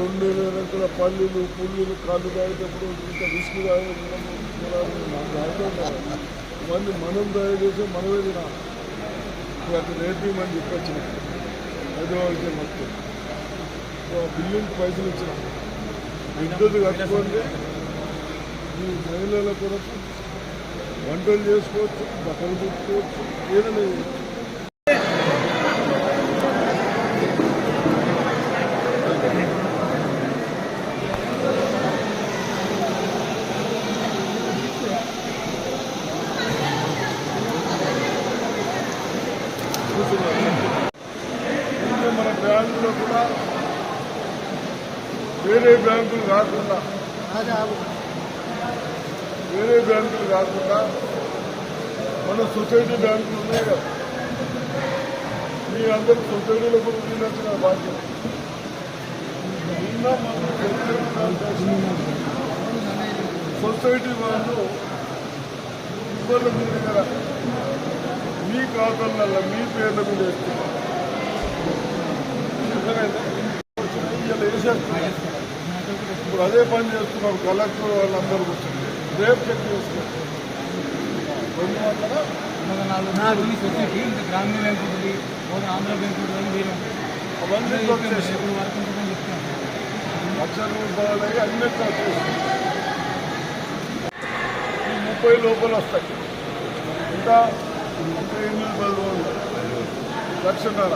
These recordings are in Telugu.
రెండు వేల పల్లీలు పుల్లీలు కాళ్ళు తాగేటప్పుడు ఇంత రిస్క్ ఇవన్నీ మనం తయారు చేసి మనమే తినాలి అక్కడ రేపు మంది ఇప్పొచ్చిన హైదరాబాద్కి మొత్తం. సో బిల్లుకి పైసలు ఇచ్చిన విద్యుత్ కట్టుకోండి. ఈ మహిళల కొరకు వంటలు చేసుకోవచ్చు బట్టలు కుట్టుకోవచ్చు ఏదైనా బ్యాంకులో కూడా వేరే బ్యాంకులు కాకుండా వేరే బ్యాంకులు కాకుండా మన సొసైటీ బ్యాంకులు ఉన్నాయి కదా. మీ అందరూ సొసైటీలో కూడా ఉండాల్సిన బాధ్యత. నిన్న సొసైటీ వాళ్ళు ఇబ్బంది కదా. మీ ఖాతాల మీ పేర్ల మీద వేస్తున్నారు. పని చేస్తున్నారు కలెక్టర్ వాళ్ళందరూ కూర్చొని. రేపు చెక్ చేస్తున్నారు రెండు వందల గ్రామీణ బ్యాంక్ ఉంటుంది ఆంధ్ర బ్యాంక్ ఉంటుంది. అవన్నీ లక్ష రూపాయలు అన్ని ముప్పై లోపల వస్తాయి. ఇంకా ఇంకా ఎనిమిది పది రోజులు. లక్షన్నర.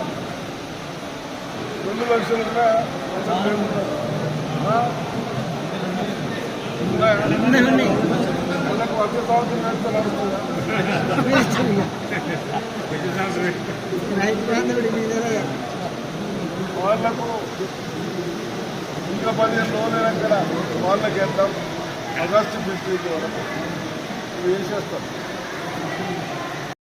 రెండు లక్షలు వాళ్ళకు ఇంకా పదిహేను రోజులు అక్కడ వాళ్ళకి వెళ్తాం ఆగస్టు ఫిఫ్టీన్త్ వరకు. వేసేస్తాం.